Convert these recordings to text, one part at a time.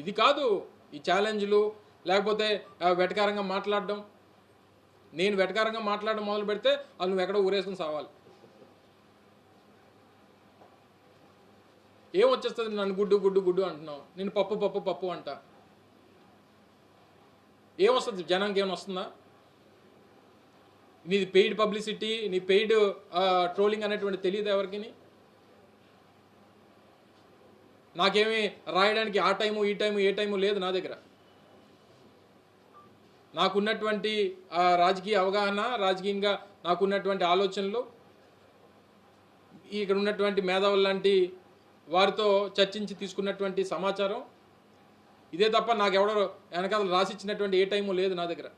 ఇది కాదు ఈ ఛాలెంజ్లు లేకపోతే వెటకారంగా మాట్లాడడం. నేను వెటకారంగా మాట్లాడడం మొదలు పెడితే వాళ్ళు నువ్వు ఎక్కడో ఊరేసుకుని సావాలి. ఏం వచ్చేస్తుంది? నన్ను గుడ్డు గుడ్డు గుడ్డు అంటున్నావు. నేను పప్పు పప్పు పప్పు అంట. ఏమొస్తుంది జనానికి ఏమైనా వస్తుందా? నీది పెయిడ్ పబ్లిసిటీ నీ పెయిడ్ ట్రోలింగ్ అనేటువంటి తెలియదు ఎవరికి? నాకేమీ రాయడానికి ఆ టైము ఈ టైము ఏ టైము లేదు నా దగ్గర. నాకున్నటువంటి రాజకీయ అవగాహన రాజకీయంగా నాకున్నటువంటి ఆలోచనలు ఇక్కడ ఉన్నటువంటి మేధావులు లాంటి వారితో చర్చించి తీసుకున్నటువంటి సమాచారం ఇదే తప్ప నాకెవడో వెనకాల రాసిచ్చినటువంటి ఏ టైము లేదు నా దగ్గర.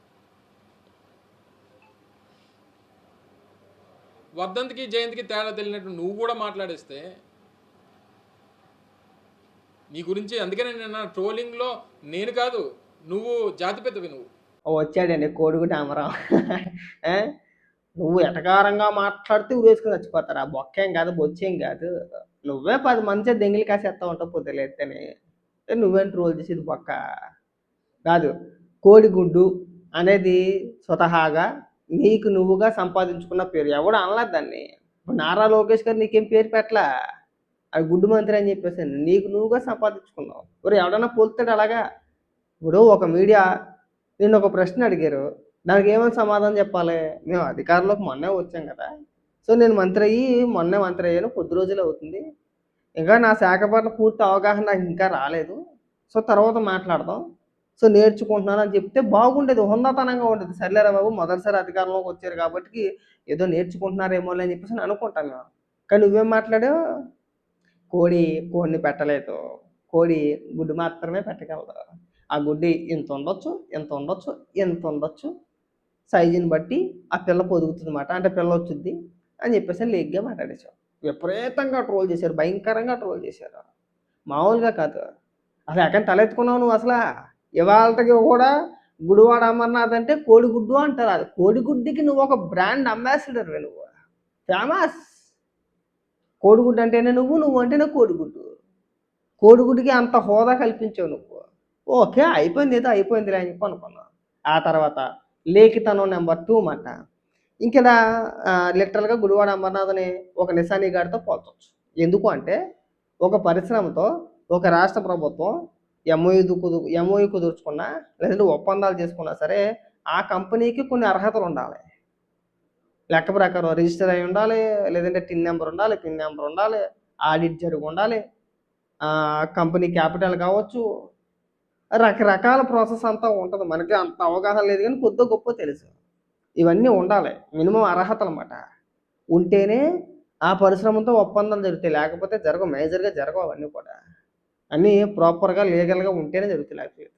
వర్ధంతికి జయంతికి తేడా తెలియనట్టు నువ్వు కూడా మాట్లాడేస్తే నీ గురించి అందుకనే నేను ట్రోలింగ్లో నేను కాదు నువ్వు జాతి పెద్దవి నువ్వు. వచ్చాడండి కోడిగుడ్డ అమరం నువ్వు ఎటకారంగా మాట్లాడితే ఊరేసుకుని చచ్చిపోతారు. ఆ బొక్కేం కాదు బొచ్చేం కాదు. నువ్వే పది మంది దెంగిలి కాసేస్తా ఉంటావు పొద్దులేతని నువ్వేం ట్రోల్ చేసేది బొక్క? కాదు కోడిగుడ్డు అనేది స్వతహాగా నీకు నువ్వుగా సంపాదించుకున్న పేరు. ఎవడు అనలేదు దాన్ని. నారా లోకేష్ గారు నీకేం పేరు పెట్టలా? అది గుడ్డు మంత్రి అని చెప్పేసి నీకు నువ్వుగా సంపాదించుకున్నావు. మరి ఎవడన్నా పోలుతాడు అలాగా? ఇప్పుడు ఒక మీడియా నేను ఒక ప్రశ్న అడిగారు. దానికి ఏమైనా సమాధానం చెప్పాలి? మేము అధికారంలోకి మొన్నే వచ్చాం కదా. సో నేను మంత్రి అయ్యి మొన్నే మంత్రి అయ్యాను. కొద్ది రోజులు అవుతుంది. ఇంకా నా శాఖ పట్ల పూర్తి అవగాహన నాకు ఇంకా రాలేదు. సో తర్వాత మాట్లాడదాం. సో నేర్చుకుంటున్నాను అని చెప్తే బాగుండేది. హుందాతనంగా ఉండేది. సర్లేరా బాబు మొదటిసారి అధికారంలోకి వచ్చారు కాబట్టి ఏదో నేర్చుకుంటున్నారేమో అని చెప్పేసి నేను అనుకుంటాను కానీ నువ్వేం మాట్లాడావు? కోడి కోడిని పెట్టలేదు. కోడి గుడ్డు మాత్రమే పెట్టగలదు. ఆ గుడ్డి ఇంత ఉండొచ్చు ఇంత ఉండొచ్చు ఇంత ఉండొచ్చు. సైజుని బట్టి ఆ పిల్ల పొదుగుతుంది అనమాట అంటే పిల్ల వచ్చింది అని చెప్పేసి లేగ్గా మాట్లాడేశారు. విపరీతంగా ట్రోల్ చేశారు. భయంకరంగా ట్రోల్ చేశారు. మామూలుగా కాదు. అసలు ఎక్కడ తలెత్తుకున్నావు నువ్వు అసలు? ఇవాళకి కూడా గుడివాడ అమర్నాథ్ అంటే కోడిగుడ్డు అంటారు. అది కోడిగుడ్డుకి నువ్వు ఒక బ్రాండ్ అంబాసిడర్ నువ్వు. ఫేమస్. కోడిగుడ్డు అంటేనే నువ్వు నువ్వు అంటేనే కోడిగుడ్డు. కోడిగుడ్డుకి అంత హోదా కల్పించావు నువ్వు. ఓకే అయిపోయింది ఏదో అయిపోయిందిలే అని చెప్పి ఆ తర్వాత లేఖితనం నెంబర్ టూ మాట. ఇంకా లిటరల్గా గుడివాడ అమర్నాథ్ని ఒక నిశానీ గారితో పోల్చవచ్చు ఎందుకు అంటే ఒక పరిశ్రమతో ఒక రాష్ట్ర ప్రభుత్వం ఎంఓయూ కుదు ఎంఓయూ కుదుర్చుకున్నా లేదంటే ఒప్పందాలు చేసుకున్నా సరే ఆ కంపెనీకి కొన్ని అర్హతలు ఉండాలి. లెక్క ప్రకారం రిజిస్టర్ అయి ఉండాలి లేదంటే టిన్ నెంబర్ ఉండాలి పిన్ నెంబర్ ఉండాలి ఆడిట్ జరిగి ఉండాలి. కంపెనీ క్యాపిటల్ కావచ్చు. రకరకాల ప్రాసెస్ అంతా ఉంటుంది. మనకి అంత అవగాహన లేదు కానీ కొద్ది గొప్ప తెలుసు. ఇవన్నీ ఉండాలి. మినిమం అర్హతలు అన్నమాట. ఉంటేనే ఆ పరిశ్రమతో ఒప్పందం జరుగుతాయి. లేకపోతే జరగవు. మేజర్గా జరగవు అవన్నీ కూడా. అన్నీ ప్రాపర్గా లీగల్గా ఉంటేనే జరుగుతాయి. లేకపోతే.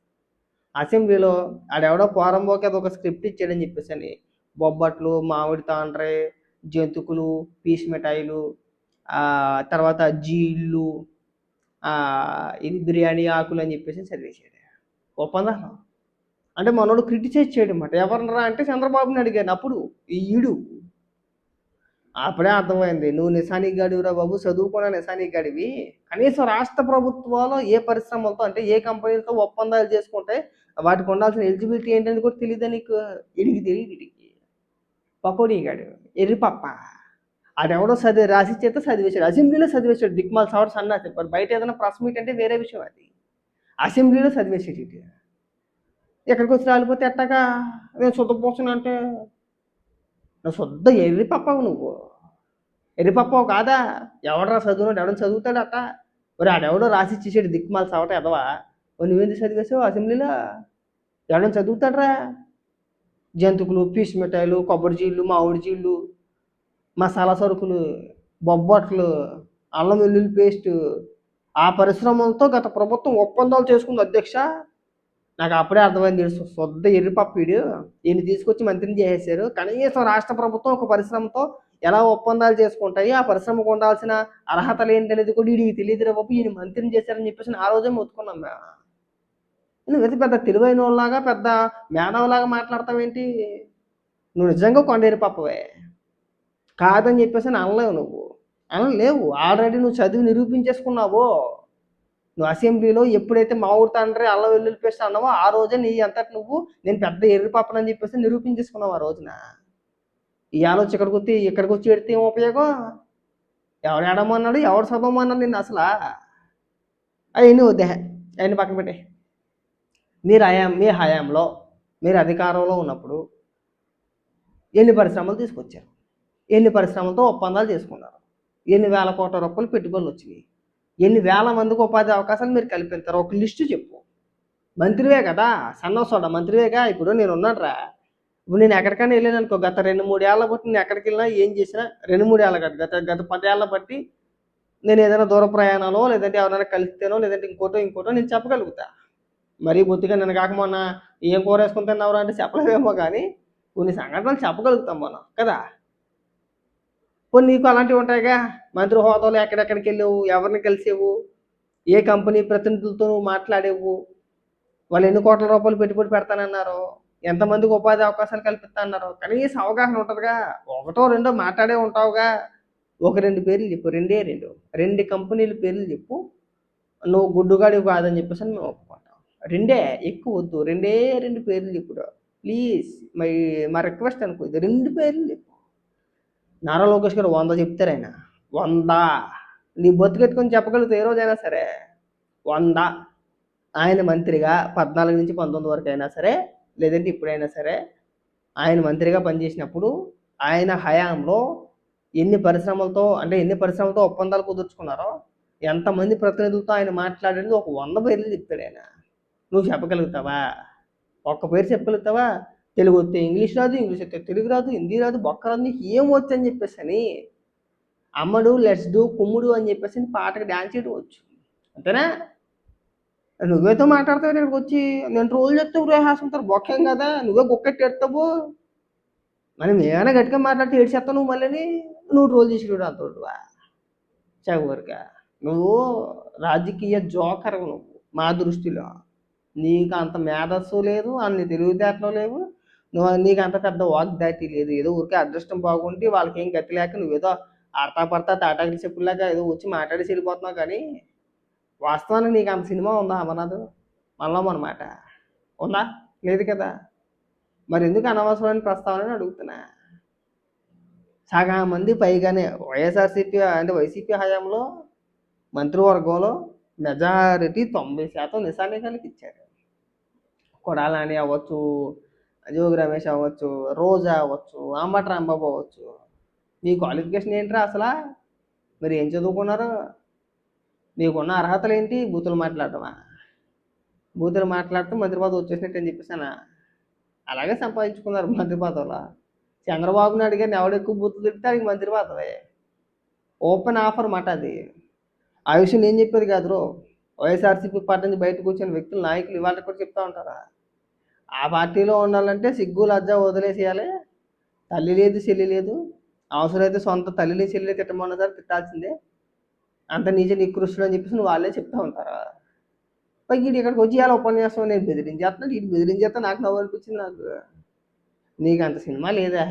అసెంబ్లీలో ఆడెవడో పోరంబోకి అది ఒక స్క్రిప్ట్ ఇచ్చాడని చెప్పేసి అని బొబ్బట్లు మామిడి తాండ్రే జంతుకులు పీస్ మిఠాయిలు తర్వాత జీళ్ళు ఇది బిర్యానీ ఆకులు అని చెప్పేసి చదివేసేడు ఒప్పందం. అంటే మనోడు క్రిటిసైజ్ చేయడం అన్నమాట ఎవరినరా అంటే చంద్రబాబుని అడిగాను. అప్పుడు ఈడు. అప్పుడే అర్థమైంది. నువ్వు నిశానికి గడివిరా బాబు చదువుకున్న నిశానికి గడివి. కనీసం రాష్ట్ర ప్రభుత్వాలు ఏ పరిశ్రమలతో అంటే ఏ కంపెనీలతో ఒప్పందాలు చేసుకుంటే వాటికి ఉండాల్సిన ఎలిజిబిలిటీ ఏంటని కూడా తెలియదు నీకు? ఇడికి తెలియదు ఇడిగి పకోడీ ఎర్రిపప్ప. ఎర్రి పప్ప ఆడెవడో చదివి రాసి చేత చదివేశాడు అసెంబ్లీలో చదివేశాడు దిక్మాల్ సవర్ అన్నా చెప్పారు బయట ఏదైనా ప్రెస్ మీట్ అంటే వేరే విషయం అది. అసెంబ్లీలో చదివేసేటి ఇది ఎక్కడికి వచ్చి రాలిపోతే ఎట్టగా? నేను శుద్ధపోతున్నా అంటే? నువ్వు శుద్ధ ఎర్రిపప్పవు నువ్వు. ఎర్రిపప్పవు కాదా? ఎవడరా చదువునాడు? ఎవడని చదువుతాడు అట్ట? మరి ఆడెవడో రాసి ఇచ్చేసాడు దిక్మాల సవట ఎదవా? నువ్వేంది చదివేసావు అసెంబ్లీలో? ఎవడని చదువుతాడరా? జంతుకులు పీచు మిఠాయిలు కొబ్బరి మామిడిజీళ్ళు మామిడి మసాలా సరుకులు బొబ్బట్లు అల్లం వెల్లుల్లి పేస్ట్ ఆ పరిశ్రమలతో గత ప్రభుత్వం ఒప్పందాలు చేసుకుంది అధ్యక్ష. నాకు అప్పుడే అర్థమైంది శుద్ధ ఎర్రిపప్పీడు ఈయన తీసుకొచ్చి మంత్రిని చేసేసారు కనీసం రాష్ట్ర ప్రభుత్వం ఒక పరిశ్రమతో ఎలా ఒప్పందాలు చేసుకుంటాయి ఆ పరిశ్రమకు ఉండాల్సిన అర్హతలు ఏంటనేది కూడా వీడికి తెలియదురా బాబు. ఈయన మంత్రిని చేశారని చెప్పేసి ఆ రోజే మొత్తుకున్నాం మేము నువ్వు పెద్ద తెలివైన వాళ్ళలాగా పెద్ద మేధావులాగా మాట్లాడతావేంటి? నువ్వు నిజంగా కొండేరు పప్పవే కాదని చెప్పేసి అని అనలేవు నువ్వు. అనలేవు. ఆల్రెడీ నువ్వు చదివి నిరూపించేసుకున్నావు. నువ్వు అసెంబ్లీలో ఎప్పుడైతే మా ఊరు తండ్రి అల్ల వెల్లుల్లి పేస్ట్ అన్నావో ఆ రోజే నీ అంతటి నువ్వు నేను పెద్ద ఎర్రిపాపనని చెప్పేసి నిరూపించేసుకున్నావు ఆ రోజున. ఈ ఆలోచన ఇక్కడికి వచ్చి ఇక్కడికి వచ్చి పెడితే ఏం ఉపయోగం? ఎవడు ఎడమన్నాడు ఎవడు చదవమన్నాడు నిన్ను అసలు? అవన్నీ వద్దే. అవన్నీ పక్కన పెట్టే మీరు హయాం మీ హయాంలో మీరు అధికారంలో ఉన్నప్పుడు ఎన్ని పరిశ్రమలు తీసుకొచ్చారు? ఎన్ని పరిశ్రమలతో ఒప్పందాలు చేసుకున్నారు? ఎన్ని వేల కోట్ల రూపాయలు పెట్టుబడులు వచ్చినాయి? ఎన్ని వేల మందికి ఉపాధి అవకాశాలు మీరు కల్పించారు? ఒక లిస్టు చెప్పు. మంత్రివే కదా? సన్నోసోడ మంత్రివేగా? ఇప్పుడు నేను ఉన్నాడురా ఇప్పుడు నేను ఎక్కడికైనా వెళ్ళాను అనుకో గత రెండు మూడు ఏళ్ళ బట్టి నేను ఎక్కడికి వెళ్ళినా ఏం చేసినా రెండు మూడు ఏళ్ళ కాదు గత గత పదేళ్ళ బట్టి నేను ఏదైనా దూర ప్రయాణాలో లేదంటే ఎవరైనా కలిస్తేనో లేదంటే ఇంకోటో ఇంకోటో నేను చెప్పగలుగుతా. మరీ బొత్తిగా నిన్న కాక మొన్న ఏం కూర వేసుకుని తిన్నావు అంటే చెప్పలేదేమో కానీ కొన్ని సంఘటనలు చెప్పగలుగుతాం మనం కదా? కొన్ని నీకు అలాంటివి ఉంటాయిగా? మంత్రి హోదాలో ఎక్కడెక్కడికి వెళ్ళావు? ఎవరిని కలిసేవు? ఏ కంపెనీ ప్రతినిధులతో నువ్వు మాట్లాడేవు? వాళ్ళు ఎన్ని కోట్ల రూపాయలు పెట్టుబడి పెడతానన్నారు? ఎంతమందికి ఉపాధి అవకాశాలు కల్పిస్తా అన్నారు కనీసం అవగాహన ఉంటుందిగా. ఒకటో రెండో మాట్లాడే ఉంటావుగా. ఒక రెండు పేర్లు చెప్పు రెండే రెండు. రెండు కంపెనీల పేర్లు చెప్పు. నువ్వు గుడ్డుగాడివి కాదని చెప్పేసి అని మేము ఒప్పుకుంటాం. రెండే ఎక్కువ వద్దు. రెండే రెండు పేర్లు చెప్పుడు ప్లీజ్ మై మా రిక్వెస్ట్ అనుకో. ఇది రెండు పేర్లు చెప్పు. నారా లోకేష్ గారు వంద చెప్తారు ఆయన. వంద. నీ బతుకెట్టుకొని చెప్పగలిగితే ఏ రోజైనా సరే. వంద. ఆయన మంత్రిగా పద్నాలుగు నుంచి పంతొమ్మిది వరకు అయినా సరే లేదంటే ఇప్పుడైనా సరే ఆయన మంత్రిగా పనిచేసినప్పుడు ఆయన హయాంలో ఎన్ని పరిశ్రమలతో అంటే ఎన్ని పరిశ్రమలతో ఒప్పందాలు కుదుర్చుకున్నారో ఎంతమంది ప్రతినిధులతో ఆయన మాట్లాడేది ఒక వంద పేర్లు చెప్తాడు ఆయన. నువ్వు చెప్పగలుగుతావా? ఒక్క పేరు చెప్పగలుగుతావా? తెలుగు వస్తే ఇంగ్లీష్ రాదు ఇంగ్లీష్ వస్తే తెలుగు రాదు హిందీ రాదు బొక్క రాదు నీకు ఏం వచ్చు అని చెప్పేసి అని అమ్మడు లెట్స్ డూ కుమ్ముడు అని చెప్పేసి అని పాటకు డ్యాన్స్ చేయడం వచ్చు. అంతేనా? నువ్వేతో మాట్లాడతావు ఇక్కడికి వచ్చి నేను రోజు చేస్తావు రే హాసుకుంటారు బొక్కేం కదా నువ్వే గొక్కెట్టి ఎడతావు. మనం ఏమైనా గట్టిగా మాట్లాడితే ఏడ్చేస్తావు నువ్వు మళ్ళీ నువ్వు రోజు చేసి అంతోడువా చవరిగా నువ్వు రాజకీయ జోకర్ నువ్వు మా దృష్టిలో. నీకు అంత మేధస్సు లేదు అన్ని తెలివితేటలు లేవు. నువ్వు నీకు అంత పెద్ద వాగ్దాటి లేదు. ఏదో ఊరికే అదృష్టం బాగుండి వాళ్ళకి ఏం గతి లేక నువ్వేదో ఆడతా పడతా తాటాకి చెప్పులాగా ఏదో వచ్చి మాట్లాడేసి వెళ్ళిపోతున్నావు కానీ వాస్తవానికి నీకు అంత సినిమా ఉందా అమర్నాథ్? మళ్ళా అన్నమాట ఉందా? లేదు కదా. మరి ఎందుకు అనవసరమైన ప్రస్తావన అడుగుతున్నా? సగం మంది పైగానే వైఎస్ఆర్సీపీ అంటే వైసీపీ హయాంలో మంత్రివర్గంలో మెజారిటీ తొంభై శాతం నిశానికానికి ఇచ్చారు. కొడాలని అవ్వచ్చు జోగి రమేష్ అవ్వచ్చు రోజా అవ్వచ్చు అంబట రాంబాబు అవ్వచ్చు. మీ క్వాలిఫికేషన్ ఏంట్రా అసలు? మీరు ఏం చదువుకున్నారు? మీకున్న అర్హతలు ఏంటి? బూతులు మాట్లాడటమా? బూతులు మాట్లాడితే మంత్రి పదవి వచ్చేసినట్టు అని చెప్పేసాను? అలాగే సంపాదించుకున్నారు మంత్రి పదవులో చంద్రబాబు నాయుడు గారిని ఎవడెక్కువ బూతులు తిప్పితే ఆయనకి మంత్రి పదవి ఓపెన్ ఆఫర్ మాట అది. ఆ విషయం నేను చెప్పేది కాదురో? వైఎస్ఆర్సీపీ పార్టీ నుంచి బయటకు వచ్చిన వ్యక్తులు నాయకులు ఇవాళ కూడా చెప్తా ఉంటారా? ఆ పార్టీలో ఉండాలంటే సిగ్గు లజ్జ వదిలేసేయాలి. తల్లి లేదు చెల్లి లేదు. అవసరమైతే సొంత తల్లిని చెల్లి తిట్టమన్నా సరే తిట్టాల్సిందే. అంత నీచ నికృష్టుడు అని చెప్పేసి వాళ్ళే చెప్తా ఉంటారా? పైకి ఇక్కడికి వచ్చి ఇవాళ ఉపన్యాసం నేను బెదిరించేస్తున్నాడు ఇటు బెదిరించేస్తా నాకు నవ్వు అనిపించింది నాకు. నీకు అంత సినిమా లేదా?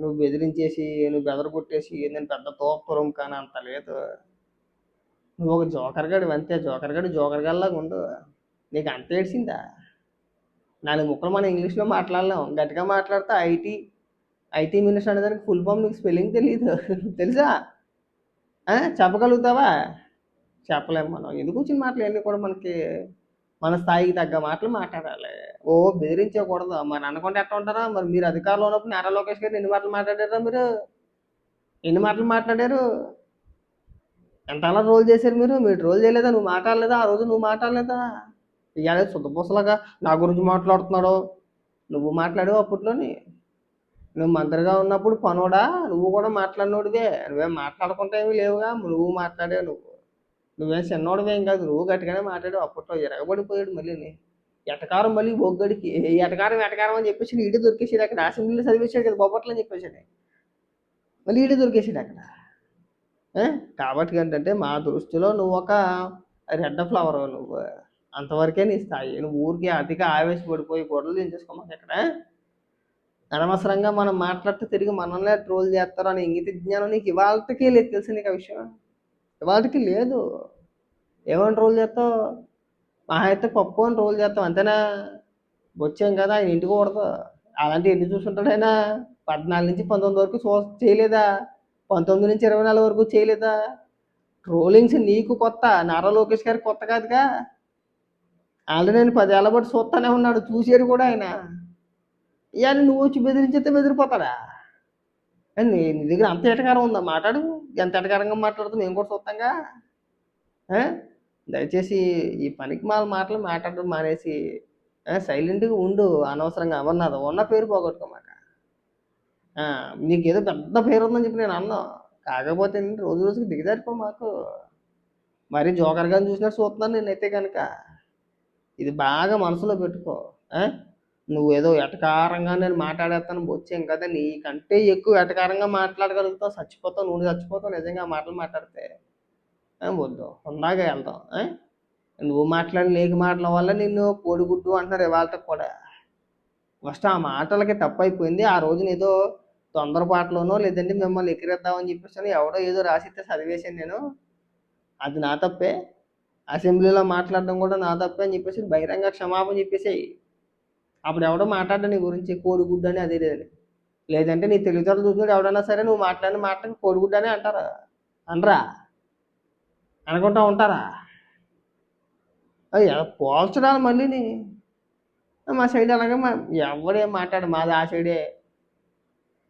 నువ్వు బెదిరించేసి నువ్వు బెదర కొట్టేసి నేను పెద్ద తోపురం కానీ అంత లేదు. నువ్వు ఒక జోకర్గాడు అంతే జోకర్గాడు జోకర్ ఉండు. నీకు అంత ఏడ్చిందా? నాలుగు ముక్కలు మనం ఇంగ్లీష్లో మాట్లాడలేం. గట్టిగా మాట్లాడితే ఐటీ ఐటీ మినిస్టర్ అనేదానికి ఫుల్ ఫామ్ నీకు స్పెల్లింగ్ తెలియదు తెలుసా? ఆ? చెప్పగలుగుతావా? చెప్పలేము మనం. ఎందుకు వచ్చిన మాటలు అన్నీ కూడా మనకి మన స్థాయికి తగ్గ మాటలు మాట్లాడాలి. ఓ బెదిరించకూడదు. మరి అనుకుంటే ఎట్లా ఉంటారా? మరి మీరు అధికారంలో ఉన్నప్పుడు నారా లోకేష్ గారు ఎన్ని మాటలు మాట్లాడారా మీరు? ఎన్ని మాటలు మాట్లాడారు? ఎంతలా రోల్ చేశారు మీరు? మీరు రోల్ చేయలేదా? నువ్వు మాట్లాడలేదా? ఆ రోజు నువ్వు మాట్లాడలేదా? ఇవాళ శుద్ధపూసలాగా నా గురించి మాట్లాడుతున్నాడు. నువ్వు మాట్లాడావు అప్పట్లోని. నువ్వు మంత్రిగా ఉన్నప్పుడు పనోడా? నువ్వు కూడా మాట్లాడినోడివే. నువ్వేం మాట్లాడుకుంటే ఏమీ లేవుగా. నువ్వు మాట్లాడావు నువ్వు. నువ్వేం చిన్నోడివేం కాదు. నువ్వు గట్టిగానే మాట్లాడావు. అప్పట్లో ఎరగబడిపోయాడు మళ్ళీ ఎటకారం మళ్ళీ బొగ్గడికి. ఎటకారం ఎటకారం అని చెప్పేసి ఈడే దొరికేసాడు అక్కడ. అసెంబ్లీలో చదివేశాడు కదా బొబ్బట్లు అని. చెప్పేసాడు మళ్ళీ ఈడే దొరికేసాడు అక్కడ. కాబట్టి ఏంటంటే మా దృష్టిలో నువ్వు ఒక రెడ్ ఫ్లవర్ నువ్వు. అంతవరకే నీ స్థాయి. నువ్వు ఊరికే అతిగా ఆవేశపడిపోయి గొడవలు దించేసుకోమాక ఇక్కడ అనవసరంగా మనం మాట్లాడితే తిరిగి మనల్నే ట్రోల్ చేస్తారు అనే ఇంగిత జ్ఞానం నీకు ఇవాళకి లేదు. తెలుసు నీకు ఆ విషయం? ఇవాళకి లేదు. ఏమని రోల్ చేస్తావు? మహా అయితే పప్పు అని రోల్ చేస్తాం అంతేనా? వచ్చాం కదా ఆయన ఇంటికి కూడదు. అలాంటి ఎన్ని చూసుంటాడైనా పద్నాలుగు నుంచి పంతొమ్మిది వరకు చూ చేయలేదా? పంతొమ్మిది నుంచి ఇరవై నాలుగు వరకు చేయలేదా? ట్రోలింగ్స్ నీకు కొత్త. నారా లోకేష్ గారికి కొత్త కాదుగా. ఆల్రెడీ నేను పదేళ్ళ పాటు చూస్తానే ఉన్నాడు. చూసాడు కూడా ఆయన. ఇవన్నీ నువ్వు వచ్చి బెదిరించితే బెదిరిపోతాడా? నీ దగ్గర అంత ఎటకారం ఉందా? మాట్లాడు. ఎంత ఎటకారంగా మాట్లాడుతూ మేము కూడా చూస్తాంగా? దయచేసి ఈ పనికి మాల మాటలు మాట్లాడడం మానేసి సైలెంట్గా ఉండు. అనవసరంగా అమర్నాథ్ ఉన్న పేరు పోగొట్టుకోమాక ఆ, నీకు ఏదో పెద్ద పేరు ఉందని చెప్పి నేను అన్నా. కాకపోతే ఏంటి, రోజు రోజుకి దిగజారిపో మాకు. మరి జోకర్గా చూసినట్టు చూస్తున్నాను నేనైతే కనుక ఇది బాగా మనసులో పెట్టుకో. నువ్వు ఏదో ఎటకారంగా నేను మాట్లాడేస్తాను వచ్చాం కదా. నీకంటే ఎక్కువ ఎటకారంగా మాట్లాడగలుగుతావు. చచ్చిపోతావు నువ్వు చచ్చిపోతావు నిజంగా మాటలు మాట్లాడితే. వద్దు. ఉందాగా వెళ్దాం నువ్వు మాట్లాడి నీకు మాటల వల్ల నిన్ను కోడిగుడ్డు అంటున్నారు ఇవాళ కూడా. ఫస్ట్ ఆ మాటలకి తప్పు అయిపోయింది ఆ రోజున ఏదో తొందరపాటులోనో లేదంటే మిమ్మల్ని ఎక్కిరేద్దామని చెప్పేసి ఎవడో ఏదో రాసిస్తే చదివేశాను నేను. అది నా తప్పే. అసెంబ్లీలో మాట్లాడడం కూడా నా తప్పే అని చెప్పేసి బహిరంగ క్షమాపణ చెప్పేసేయి. అప్పుడు ఎవడో మాట్లాడ్డా నీ గురించి కోడిగుడ్డు అని అదే లేదు. లేదంటే నీ తెలివితేటలు చూసుకుంటే ఎవడన్నా సరే నువ్వు మాట్లాడిన మాట కోడిగుడ్డు అని అంటారా? అనరా? అనుకుంటా ఉంటారా? అది ఎలా పోల్చడాలి మళ్ళీని మా సైడ్ అలాగే మా ఎవడే మాట్లాడు మాది ఆ సైడే.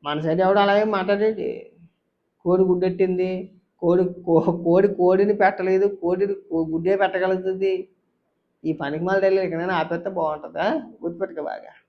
మన సైడ్ ఎవడు అలాగే మాట్లాడేది? కోడి గుడ్డెట్టింది? కోడి కో- కోడి కోడిని పెట్టలేదు కోడిని గుడ్డే పెట్టగలుగుతుంది. ఈ పనికి మళ్ళీ తెలియదు ఎక్కడైనా ఆపేస్తే బాగుంటుందా? గుర్తుపెట్టుకో బాగా.